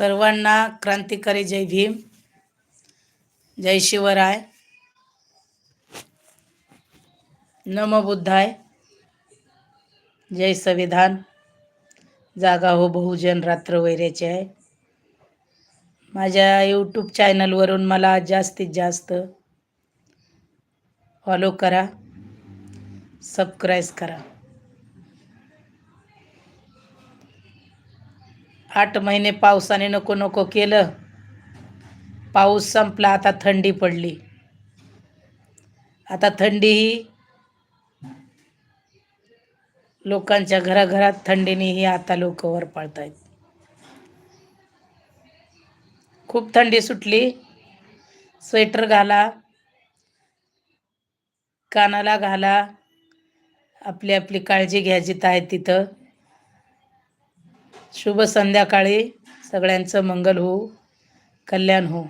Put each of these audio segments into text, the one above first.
सर्वांना क्रांतिकारी जय भीम जय शिवराय. नम बुद्धाय. जय संविधान. जागा हो बहुजन रात्र वैऱ्याचे आहे. माझ्या यूट्यूब चॅनलवरून मला जास्तीत जास्त फॉलो करा. सबस्क्राईब करा. आठ महिने पावसाने नको नको केलं. पाऊस संपला आता थंडी पडली. आता थंडी ही लोकांच्या घराघरात थंडीनेही आता लोक वर पाळतायत खूप थंडी सुटली. स्वेटर घाला कानाला घाला. आपली आपली काळजी घ्या जिथं आहे तिथं. शुभ संध्याकाळी सगळ्यांचं मंगल हो कल्याण हो.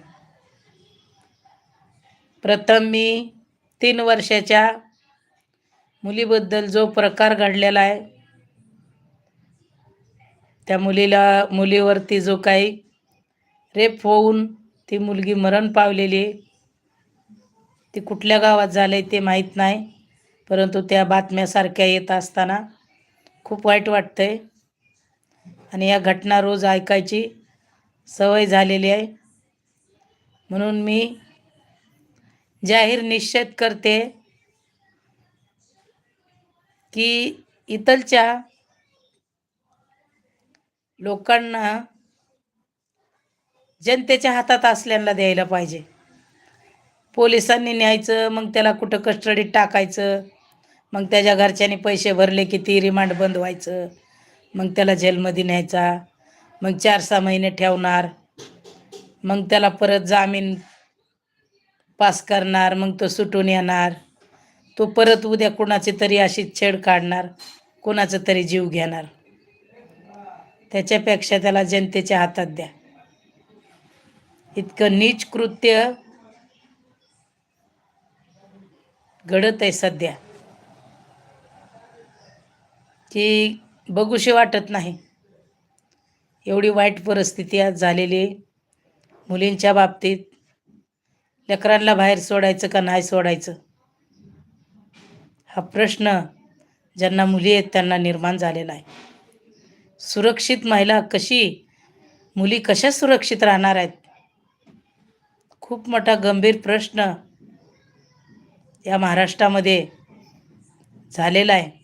प्रथम मी तीन वर्षाच्या मुलीबद्दल जो प्रकार घडलेला आहे त्या मुलीला मुलीवरती जो काही रेप होऊन ती मुलगी मरण पावलेली आहे ती कुठल्या गावात झालं आहे ते माहीत नाही परंतु त्या बातम्यासारख्या येत असताना खूप वाईट वाटतं आहे आणि या घटना रोज ऐकायची सवय झालेली आहे. म्हणून मी जाहीर निश्चित करते की इथलच्या लोकांना जनतेच्या हातात असल्याला द्यायला पाहिजे. पोलिसांनी न्यायचं मग त्याला कुठं कस्टडीत टाकायचं मग त्याच्या घरच्यांनी पैसे भरले की ती रिमांड बंद व्हायचं. मग त्याला जेलमध्ये न्यायचा मग चार सहा महिने ठेवणार मग त्याला परत जामीन पास करणार मग तो सुटून येणार. तो परत उद्या कोणाची तरी अशी छेड काढणार कोणाचा तरी जीव घेणार. त्याच्यापेक्षा त्याला जनतेच्या हातात द्या. इतकं नीच कृत्य घडत आहे सध्या. की बघूशी वाटत नाही. एवढी वाईट परिस्थिती आज झालेली आहे. मुलींच्या बाबतीत लेकरांना बाहेर सोडायचं का नाही सोडायचं? हा प्रश्न ज्यांना मुली आहेत त्यांना निर्माण झालेला आहे. सुरक्षित महिला कशी मुली कशा सुरक्षित राहणार आहेत? खूप मोठा गंभीर प्रश्न या महाराष्ट्रामध्ये झालेला आहे.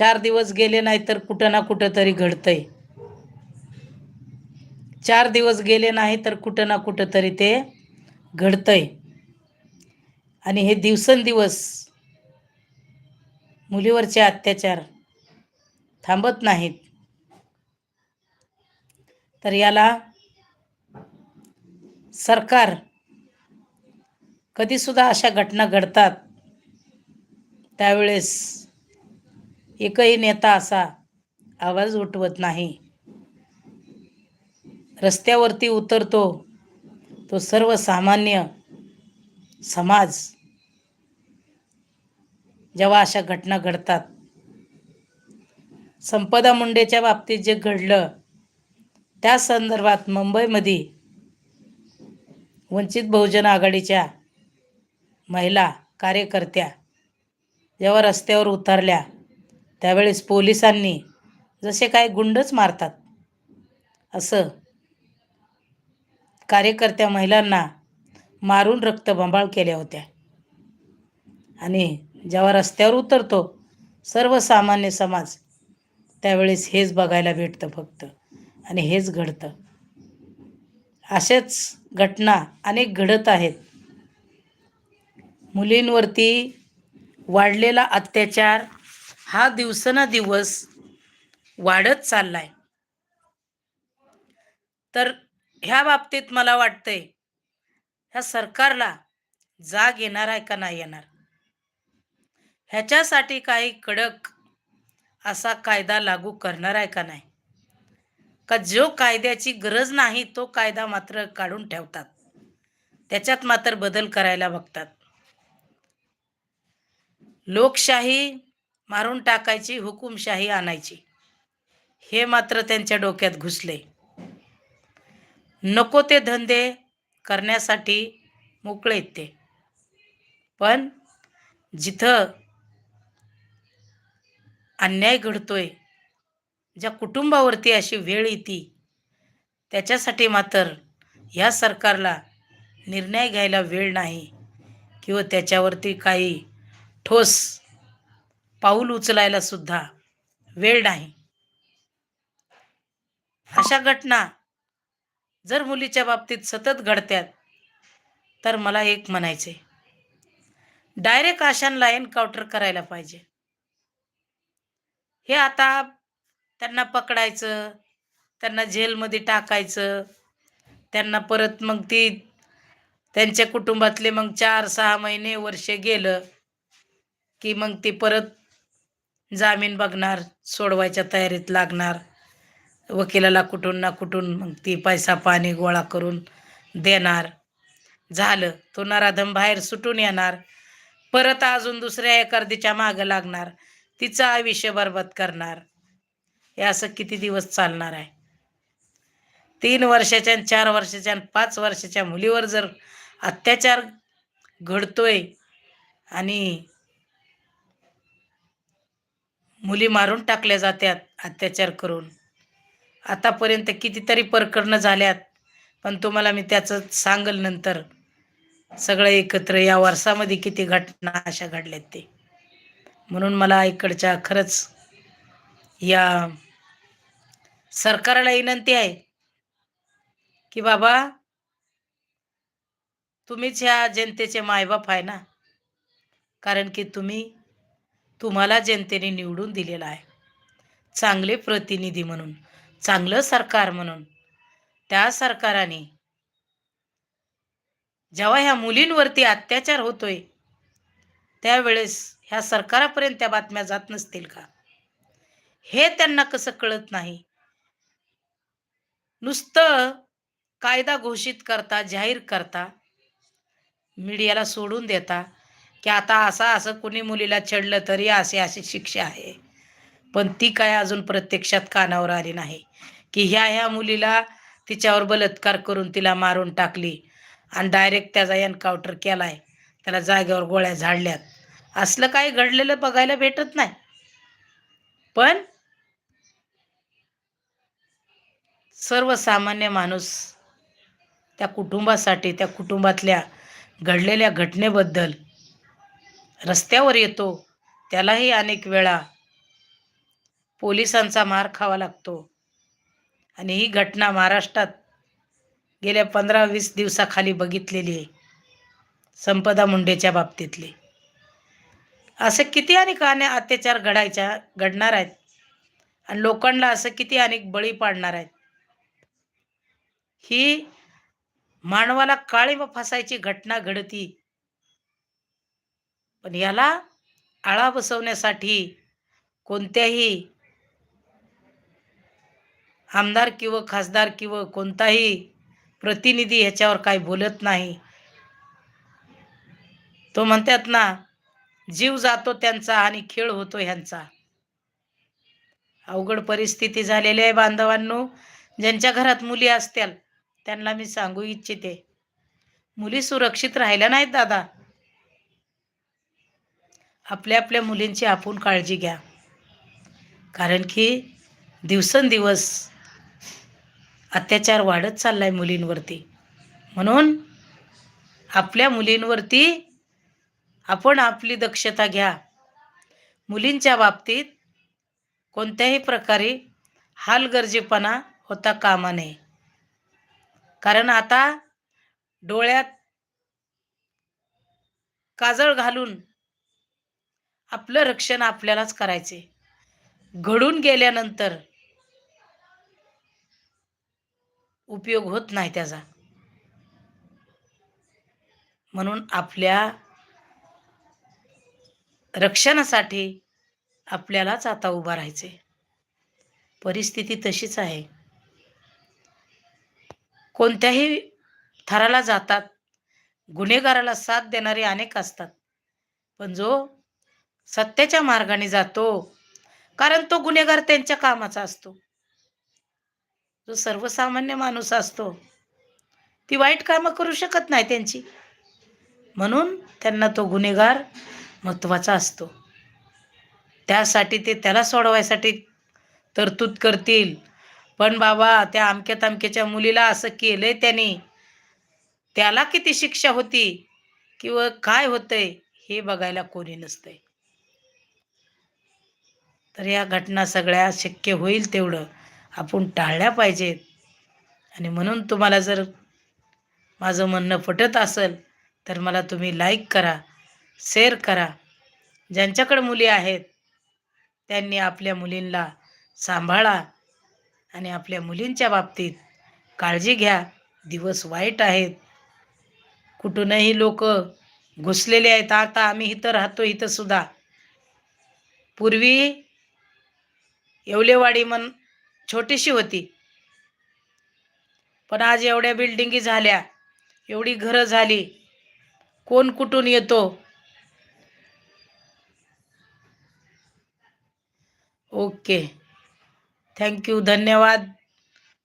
चार दिवस गेले नाही तर कुठं ना कुठं तरी घडतंय. चार दिवस गेले नाही तर कुठं ना कुठं तरी ते घडतंय. आणि हे दिवसेंदिवस मुलीवरचे अत्याचार थांबत नाहीत. तर याला सरकार कधीसुद्धा अशा घटना घडतात त्यावेळेस एकही नेता असा आवाज उठवत नाही. रस्त्यावरती उतरतो तो सर्वसामान्य समाज. जेव्हा अशा घटना घडतात. संपदा मुंडेच्या बाबतीत जे घडलं त्या संदर्भात मुंबईमध्ये वंचित बहुजन आघाडीच्या महिला कार्यकर्त्या जेव्हा रस्त्यावर उतरल्या त्यावेळेस पोलिसांनी जसे काय गुंडच मारतात. असं कार्यकर्त्या महिलांना मारून रक्तबंबाळ केल्या होत्या. आणि जेव्हा रस्त्यावर उतरतो सर्वसामान्य समाज त्यावेळेस हेच बघायला भेटतं फक्त. आणि हेच घडतं. अशाच घटना अनेक घडत आहेत. मुलींवरती वाढलेला अत्याचार हा दिवसेंदिवस वाढत चाललाय. तर ह्या बाबतीत मला वाटतंय ह्या सरकारला जाग येणार आहे का नाही येणार? ह्याच्यासाठी काही कडक असा कायदा लागू करणार आहे का नाही? का जो कायद्याची गरज नाही तो कायदा मात्र काढून ठेवतात. त्याच्यात मात्र बदल करायला बघतात. लोकशाही मारून टाकायची हुकुमशाही आणायची. हे मात्र त्यांच्या डोक्यात घुसले. नको ते धंदे करण्यासाठी मोकळे ते. पण जिथं अन्याय घडतोय ज्या कुटुंबावरती अशी वेळ येते त्याच्यासाठी मात्र ह्या सरकारला निर्णय घ्यायला वेळ नाही किंवा त्याच्यावरती काही ठोस पाऊल उचलायला सुद्धा वेळ नाही. अशा घटना जर मुलीच्या बाबतीत सतत घडत्यात तर मला एक म्हणायचे डायरेक्ट आशांना एन्काउंटर करायला पाहिजे. हे आता त्यांना पकडायचं त्यांना जेलमध्ये टाकायचं त्यांना परत मग ती त्यांच्या कुटुंबातले मग चार सहा महिने वर्षे गेलं की मग ती परत जामीन बघणार सोडवायच्या तयारीत लागणार. वकिलाला कुठून ना कुठून मग ती पैसा पाणी गोळा करून देणार. झालं. तो नराधम बाहेर सुटून येणार. परत अजून दुसऱ्या एखादीच्या मागं लागणार. तिचं आयुष्य बरबाद करणार. हे असं किती दिवस चालणार आहे? तीन वर्षाच्या चार वर्षाच्या पाच वर्षाच्या मुलीवर जर अत्याचार घडतोय आणि मुली मारून टाकल्या जात्यात अत्याचार करून. आतापर्यंत कितीतरी प्रकरणं झाल्यात पण तुम्हाला मी त्याचं सांगल नंतर. सगळं एकत्र या वर्षामध्ये किती घटना अशा घडल्यात ते. म्हणून मला इकडच्या खरंच या सरकारला विनंती आहे की बाबा तुम्हीच ह्या जनतेचे मायबाप आहे ना? कारण की तुम्ही तुम्हाला जनतेने निवडून दिलेला आहे. चांगले प्रतिनिधी म्हणून चांगलं सरकार म्हणून त्या सरकाराने जेव्हा ह्या मुलींवरती अत्याचार होतोय त्यावेळेस ह्या सरकारापर्यंत त्या बातम्या जात नसतील का? हे त्यांना कसं कळत नाही? नुसतं कायदा घोषित करता जाहीर करता मीडियाला सोडून देता की आता असं असं कुणी मुलीला छेडलं तरी असे अशी शिक्षा आहे. पण ती काय अजून प्रत्यक्षात कानावर आली नाही. की ह्या ह्या मुलीला तिच्यावर बलात्कार करून तिला मारून टाकली आणि डायरेक्ट त्याचा एन्काउंटर केलाय. त्याला जागेवर गोळ्या झाडल्यात. असलं काही घडलेलं बघायला भेटत नाही. पण सर्वसामान्य माणूस त्या कुटुंबासाठी त्या कुटुंबातल्या घडलेल्या घटनेबद्दल रस्त्यावर येतो त्यालाही अनेक वेळा पोलिसांचा मार खावा लागतो. आणि ही घटना महाराष्ट्रात गेल्या पंधरा वीस दिवसाखाली बघितलेली आहे संपदा मुंडेच्या बाबतीतली. असे किती अनेक अने अत्याचार घडायच्या घडणार आहेत. आणि लोकांना असं किती अनेक बळी पाडणार आहेत. ही मानवाला काळी व फसायची घटना घडती पण याला आळा बसवण्यासाठी कोणत्याही आमदार किंवा खासदार किंवा कोणताही प्रतिनिधी ह्याच्यावर काही बोलत नाही. तो म्हणतात ना जीव जातो त्यांचा आणि खेळ होतो ह्यांचा. अवघड परिस्थिती झालेली आहे बांधवांनो. ज्यांच्या घरात मुली असतील त्यांना मी सांगू इच्छिते. मुली सुरक्षित राहिल्या नाहीत दादा. आपल्या आपल्या मुलींची आपण काळजी घ्या. कारण की दिवसेंदिवस अत्याचार वाढत चालला आहे मुलींवरती. म्हणून आपल्या मुलींवरती आपण आपली दक्षता घ्या. मुलींच्या बाबतीत कोणत्याही प्रकारे हालगर्जीपणा होता कामा नये. कारण आता डोळ्यात काजळ घालून आपलं रक्षण आपल्यालाच करायचे. घडून गेल्यानंतर उपयोग होत नाही त्याचा. म्हणून आपल्या रक्षणासाठी आपल्यालाच आता उभा राहायचे. परिस्थिती तशीच आहे. कोणत्याही थराला जातात गुन्हेगाराला साथ देणारे अनेक असतात पण जो सत्याच्या मार्गाने जातो. कारण तो गुन्हेगार त्यांच्या कामाचा असतो. जो सर्वसामान्य माणूस असतो ती वाईट कामं करू शकत नाही त्यांची. म्हणून त्यांना तो गुन्हेगार महत्त्वाचा असतो. त्यासाठी ते त्याला सोडवायसाठी तरतूद करतील. पण बाबा त्या अमक्या तमक्याच्या मुलीला असं केलंय त्यांनी. त्याला किती शिक्षा होती? किंवा काय होतंय हे बघायला कोणी नसतंय. तर या घटना सगळ्या शक्य होईल तेवढं आपण टाळल्या पाहिजेत. आणि म्हणून तुम्हाला जर माझं म्हणणं पटत असेल तर मला तुम्ही लाईक करा शेअर करा. ज्यांच्याकडे मुली आहेत त्यांनी आपल्या मुलींना सांभाळा आणि आपल्या मुलींच्या बाबतीत काळजी घ्या. दिवस वाईट आहेत. कुठूनही लोक घुसलेले आहेत. आता आम्ही इथं राहतो इथंसुद्धा पूर्वी येवलेवाडी म्हण छोटीशी होती. पण आज एवढ्या बिल्डिंगी झाल्या एवढी घरं झाली कोण कुठून येतो? ओके. थँक्यू धन्यवाद.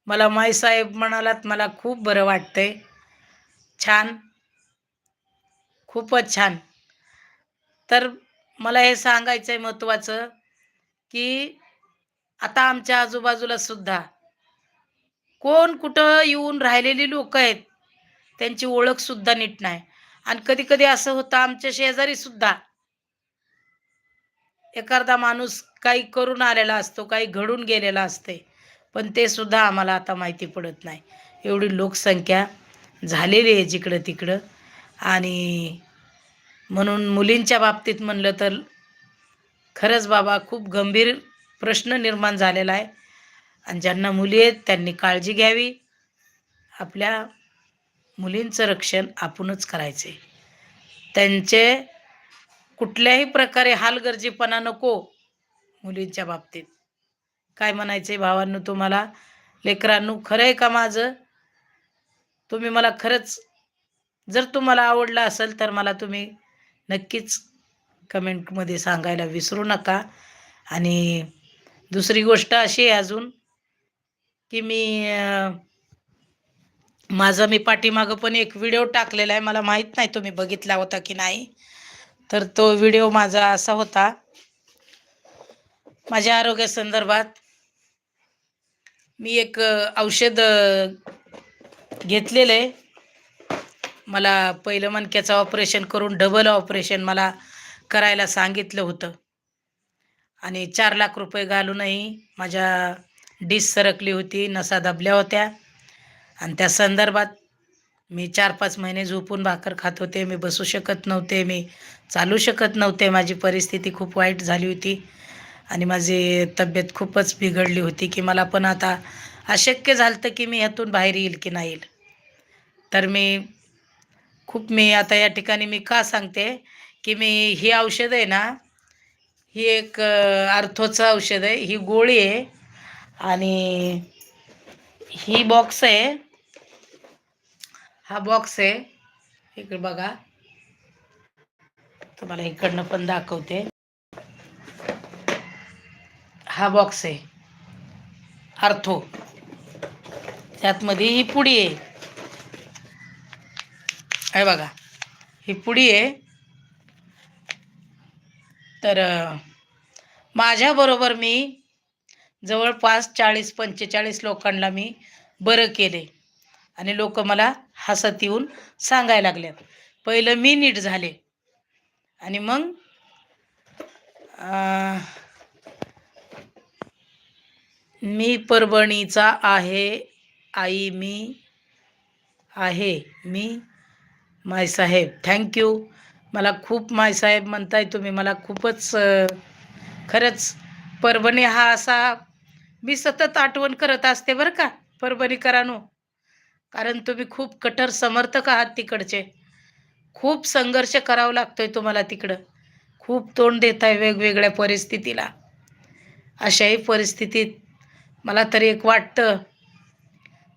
मला माईसाहेब म्हणालात मला खूप बरं वाटतंय. छान. खूपच छान. तर मला हे सांगायचं आहे महत्त्वाचं की आता आमच्या आजूबाजूला सुद्धा कोण कुठं येऊन राहिलेली लोक आहेत त्यांची ओळख सुद्धा नीट नाही. आणि कधी कधी असं होतं आमच्या शेजारी सुद्धा एखादा माणूस काही करून आलेला असतो काही घडून गेलेला असते पण ते सुद्धा आम्हाला आता माहिती पडत नाही. एवढी लोकसंख्या झालेली आहे जिकडं तिकडं आणि म्हणून मुलींच्या बाबतीत म्हणलं तर खरंच बाबा खूप गंभीर प्रश्न निर्माण झालेला आहे. आणि ज्यांना मुली आहेत त्यांनी काळजी घ्यावी. आपल्या मुलींचं रक्षण आपणच करायचे. त्यांचे कुठल्याही प्रकारे हालगर्जीपणा नको मुलींच्या बाबतीत. काय म्हणायचे भावांनो तुम्हाला? लेकरांनो खरं आहे का माझं? तुम्ही मला खरंच जर तुम्हाला आवडलं असेल तर मला तुम्ही नक्कीच कमेंटमध्ये सांगायला विसरू नका. आणि दुसरी गोष्ट अशी आहे अजून की मी माझा मी पाठीमागं पण एक व्हिडिओ टाकलेला आहे. मला माहीत नाही तुम्ही बघितला होता की नाही. तर तो व्हिडिओ माझा असा होता. माझ्या आरोग्यासंदर्भात मी एक औषध घेतलेलं आहे. मला पहिलं मणक्याचं ऑपरेशन करून डबल ऑपरेशन मला करायला सांगितलं होतं. आणि चार लाख रुपये घालूनही माझ्या डिस सरकली होती नसा दबल्या होत्या. आणि त्या संदर्भात मी चार पाच महिने झोपून भाकर खात होते मी बसू शकत नव्हते मी चालू शकत नव्हते. माझी परिस्थिती खूप वाईट झाली होती आणि माझी तब्येत खूपच बिघडली होती की मला पण आता अशक्य झालं तर की मी ह्यातून बाहेर येईल की नाही येईल. तर मी खूप मी आता या ठिकाणी मी का सांगते की मी ही औषध आहे ना ही एक अर्थोचं आर्थोचं औषध आहे. ही गोळी आहे आणि ही बॉक्स आहे. हा बॉक्स आहे. इकडे बघा. तुम्हाला इकडनं पण दाखवते. हा बॉक्स आहे. आर्थो त्यातमध्ये ही पुडी आहे. हे बघा. ही पुडी आहे. तर माझ्याबरोबर मी जवळपास चाळीस पंचेचाळीस लोकांना मी बरं केले. आणि लोक मला हसत येऊन सांगायला लागल्यात. पहिलं मी नीट झाले. आणि मग मी परभणीचा आहे आई मी आहे मी मायसाहेब थँक्यू मला खूप मायसाहेब म्हणताय तुम्ही मला खूपच खरंच परभणी हा असा मी सतत आठवण करत असते बरं का परभणीकरांनो कारण तुम्ही खूप कठोर समर्थक आहात तिकडचे. खूप संघर्ष करावा लागतोय तुम्हाला तिकडं. खूप तोंड देत आहे वेगवेगळ्या परिस्थितीला. अशाही परिस्थितीत मला तरी एक वाटतं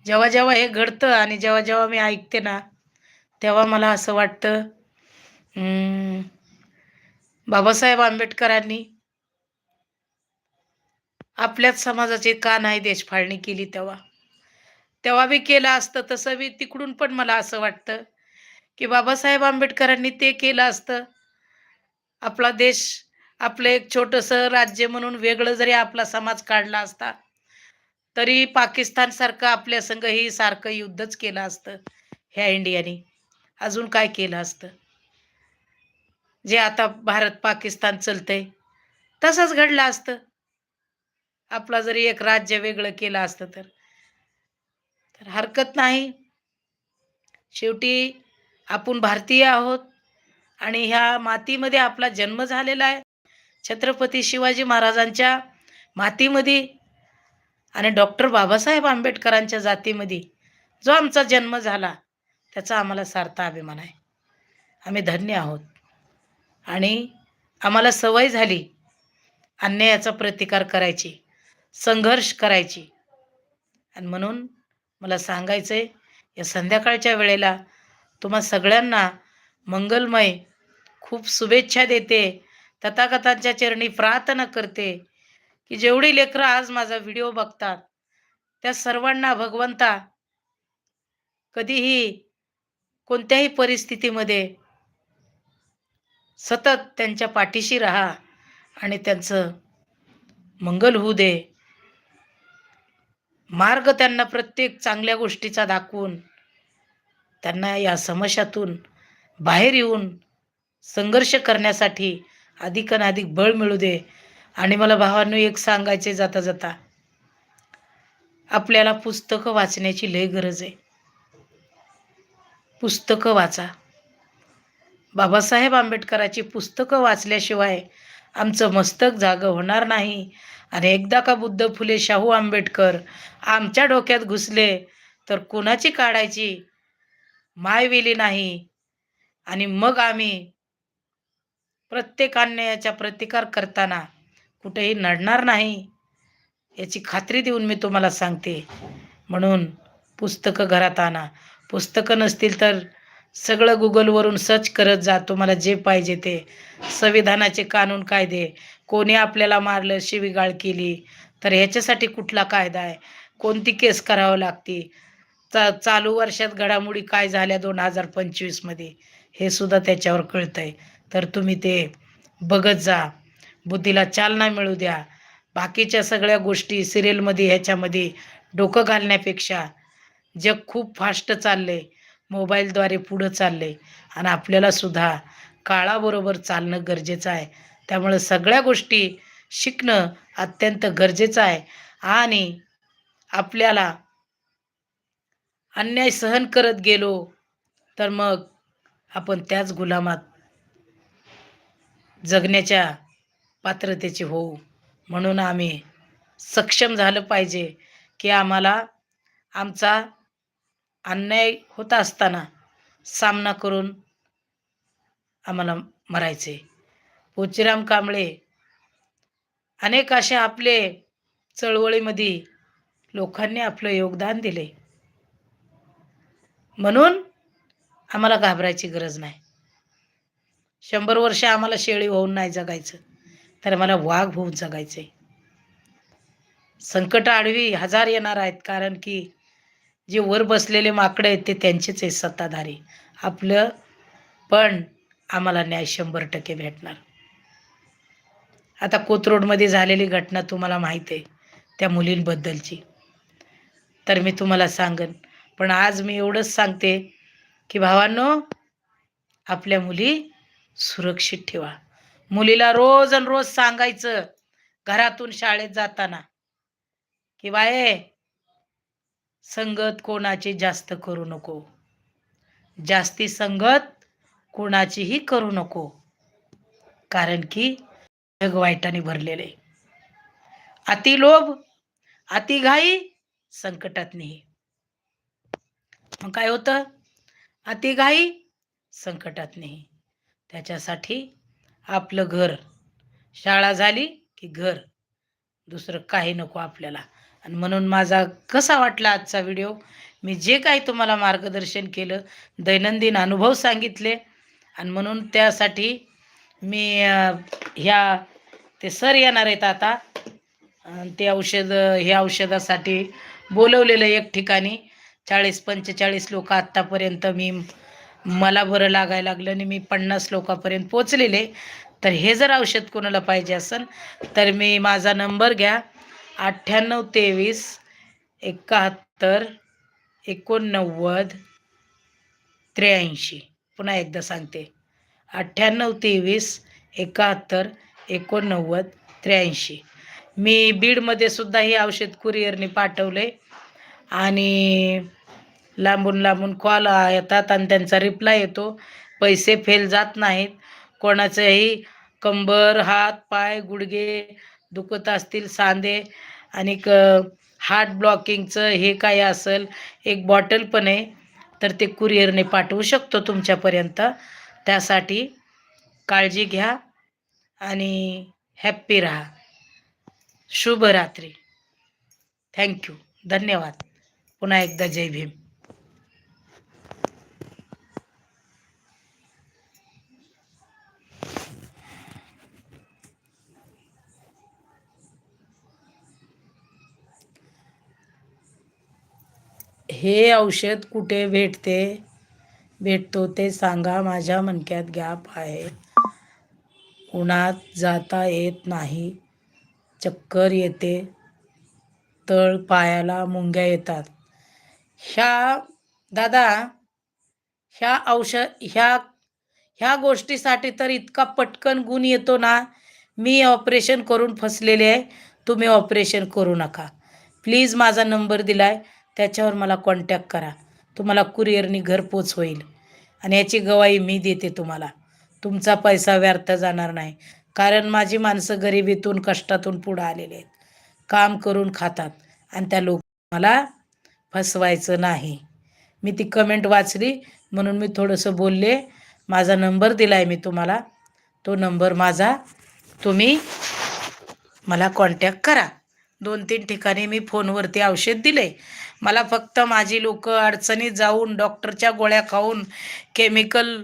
जेव्हा जेव्हा हे घडतं आणि जेव्हा जेव्हा मी ऐकते ना तेव्हा मला असं वाटतं बाबासाहेब आंबेडकरांनी आपल्याच समाजाची का नाही देशफाळणी केली तेव्हा? तेव्हा बी केलं असतं तसं बी तिकडून पण मला असं वाटतं की बाबासाहेब आंबेडकरांनी ते केलं असतं. आपला देश आपलं एक छोटंसं राज्य म्हणून वेगळं जरी आपला समाज काढला असता तरी पाकिस्तान सारखं आपल्या संघही सारखं युद्धच केलं असतं ह्या इंडियाने. अजून काय केलं असतं? जे आता भारत पाकिस्तान चलतंय तसंच घडलं असतं. आपला जरी एक राज्य वेगळं केलं असतं तर. तर हरकत नाही. शेवटी आपण भारतीय आहोत आणि ह्या मातीमध्ये आपला जन्म झालेला आहे. छत्रपती शिवाजी महाराजांच्या मातीमध्ये आणि डॉक्टर बाबासाहेब आंबेडकरांच्या जातीमध्ये जो आमचा जन्म झाला त्याचा आम्हाला सार्थ अभिमान आहे. आम्ही धन्य आहोत. आणि आम्हाला सवय झाली अन्यायाचा प्रतिकार करायची संघर्ष करायची. आणि म्हणून मला सांगायचं आहे या संध्याकाळच्या वेळेला तुम्हा सगळ्यांना मंगलमय खूप शुभेच्छा देते. तथागतांच्या चरणी प्रार्थना करते की जेवढी लेकरं आज माझा व्हिडिओ बघतात त्या सर्वांना भगवंता कधीही कोणत्याही परिस्थितीमध्ये सतत त्यांच्या पाठीशी राहा आणि त्यांचं मंगल होऊ दे. मार्ग त्यांना प्रत्येक चांगल्या गोष्टीचा दाखवून त्यांना या समस्यातून बाहेर येऊन संघर्ष करण्यासाठी अधिकाधिक बळ मिळू दे. आणि मला भावांनो एक सांगायचे जाता जाता आपल्याला पुस्तकं वाचण्याची लय गरज आहे. पुस्तकं वाचा. बाबासाहेब आंबेडकराची पुस्तकं वाचल्याशिवाय आमचं मस्तक जागं होणार नाही. आणि एकदा का बुद्ध फुले शाहू आंबेडकर आमच्या डोक्यात घुसले तर कुणाची काढायची? मायवेली नाही. आणि मग आम्ही प्रत्येक अन्यायाचा प्रतिकार करताना कुठेही नडणार नाही याची खात्री देऊन मी तुम्हाला सांगते. म्हणून पुस्तकं घरात आणा. पुस्तकं नसतील तर सगळं गुगलवरून सर्च करत जा तुम्हाला जे पाहिजे ते. संविधानाचे कानून कायदे. कोणी आपल्याला मारलं शिवीगाळ केली तर ह्याच्यासाठी कुठला कायदा आहे? कोणती केस करावं लागते? चा चालू वर्षात घडामोडी काय झाल्या दोन हजार पंचवीसमध्ये हे सुद्धा त्याच्यावर कळतं आहे तर तुम्ही ते बघत जा. बुद्धीला चालना मिळू द्या. बाकीच्या सगळ्या गोष्टी सिरियलमध्ये ह्याच्यामध्ये डोकं घालण्यापेक्षा जग खूप फास्ट चाललंय. मोबाईलद्वारे पुढं चाललंय. आणि आपल्याला सुद्धा काळाबरोबर चालणं गरजेचं आहे. त्यामुळं सगळ्या गोष्टी शिकणं अत्यंत गरजेचं आहे. आणि आपल्याला अन्याय सहन करत गेलो तर मग आपण त्याच गुलामात जगण्याच्या पात्रतेचे होऊ. म्हणून आम्ही सक्षम झालं पाहिजे की आम्हाला आमचा अन्याय होत असताना सामना करून आम्हाला मरायचे. पोचीराम कांबळे अनेक असे आपले चळवळीमध्ये लोकांनी आपलं योगदान दिले. म्हणून आम्हाला घाबरायची गरज नाही. शंभर वर्ष आम्हाला शेळी होऊन नाही जगायचं तर मला वाघ होऊन जगायचं. संकट आडवी हजार येणार आहेत कारण की जे वर बसलेले माकडे आहेत ते त्यांचेच आहेत सत्ताधारी. आपलं पण आम्हाला न्याय शंभर टक्के भेटणार. आता कोथरोडमध्ये झालेली घटना तुम्हाला माहीत आहे त्या मुलींबद्दलची. तर मी तुम्हाला सांगन पण आज मी एवढंच सांगते की भावांनो आपल्या मुली सुरक्षित ठेवा. मुलीला रोज आणि रोज सांगायचं घरातून शाळेत जाताना की बाये संगत कोणाची जास्त करू नको. जास्ती संगत कोणाचीही करू नको. कारण की जग वाईटाने भरलेले. अतिलोभ अतिघाई संकटात नाही. मग काय होतं? अतिघाई संकटात नाही. त्याच्यासाठी आपलं घर शाळा झाली की घर. दुसरं काही नको आपल्याला. आणि म्हणून माझा कसा वाटला आजचा व्हिडिओ? मी जे काही तुम्हाला मार्गदर्शन केलं दैनंदिन अनुभव सांगितले आणि म्हणून त्यासाठी मी ह्या ते सर येणार आहेत आता. ते औषध हे औषधासाठी बोलवलेलं एक ठिकाणी. चाळीस पंचेचाळीस लोक आत्तापर्यंत मी मला बरं लागायला लागलं आणि मी पन्नास लोकांपर्यंत पोचलेले तर हे जर औषध कोणाला पाहिजे असेल तर मी माझा नंबर घ्या. अठ्ठ्याण्णव तेवीस एकाहत्तर एकोणनव्वद त्र्याऐंशी. पुन्हा एकदा सांगते. अठ्ठ्याण्णव तेवीस एकाहत्तर एकोणनव्वद त्र्याऐंशी. मी बीडमध्ये सुद्धा हे औषध कुरिअरने पाठवले. आणि लांबून लांबून कॉल येतात आणि त्यांचा रिप्लाय येतो. पैसे फेल जात नाहीत. कोणाचंही कंबर हात पाय गुडघे दुखत असतील सांधे आणि क हार्ट ब्लॉकिंगचं हे काय असेल एक बॉटल पण आहे तर ते कुरिअरने पाठवू शकतो तुमच्यापर्यंत. त्यासाठी काळजी घ्या आणि हॅप्पी राहा. शुभरात्री थँक्यू धन्यवाद. पुन्हा एकदा जय भीम. हे औषध कुठे भेटते? भेटतो ते सांगा माझ्या मणक्यात गॅप आहे. उन्हात जाता येत नाही चक्कर येते तळ पायाला मुंग्या येतात. ह्या दादा ह्या औषध ह्या ह्या गोष्टीसाठी तर इतका पटकन गुण येतो ना. मी ऑपरेशन करून फसलेले आहे. तुम्ही ऑपरेशन करू नका. प्लीज माझा नंबर दिला आहे त्याच्यावर मला कॉन्टॅक्ट करा. तुम्हाला कुरिअरनी घरपोच होईल आणि याची गवाही मी देते तुम्हाला. तुमचा पैसा व्यर्थ जाणार नाही. कारण माझी माणसं गरिबीतून कष्टातून पुढं आलेले आहेत. काम करून खातात. आणि त्या लोक मला फसवायचं नाही. मी ती कमेंट वाचली. म्हणून मी थोडंसं बोलले. माझा नंबर दिला आहे मी तुम्हाला. तो नंबर माझा. तुम्ही मला कॉन्टॅक्ट करा. दोन तीन ठिकाणी मी फोनवरती औषध दिले. मला फक्त माझी लोक अडचणीत जाऊन डॉक्टरच्या गोळ्या खाऊन केमिकल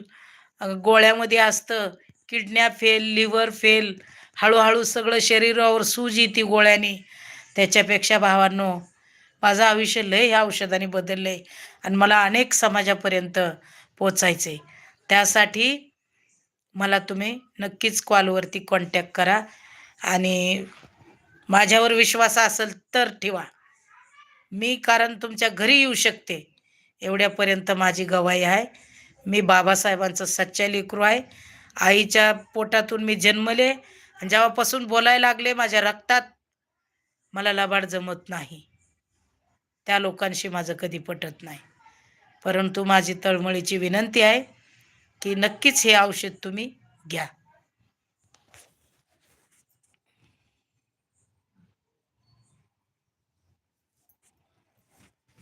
गोळ्यामध्ये असतं किडन्या फेल लिव्हर फेल हळूहळू सगळं शरीरावर सूज येते गोळ्याने. त्याच्यापेक्षा भावांनो माझं आयुष्य लय ह्या औषधाने बदललं आहे आणि मला अनेक समाजापर्यंत पोचायचं आहे त्यासाठी मला तुम्ही नक्कीच कॉलवरती कॉन्टॅक्ट करा आणि माझ्यावर विश्वास असेल तर ठेवा. मी कारण तुमच्या घरी येऊ शकते. एवढ्यापर्यंत माझी गवाही आहे. मी बाबासाहेबांचं सच्चा लेकरू आहे. आईच्या पोटातून मी जन्मले आणि जेव्हापासून बोलायला लागले माझ्या रक्तात मला लबाड जमत नाही. त्या लोकांशी माझं कधी पटत नाही. परंतु माझी तळमळीची विनंती आहे की नक्कीच हे औषध तुम्ही घ्या.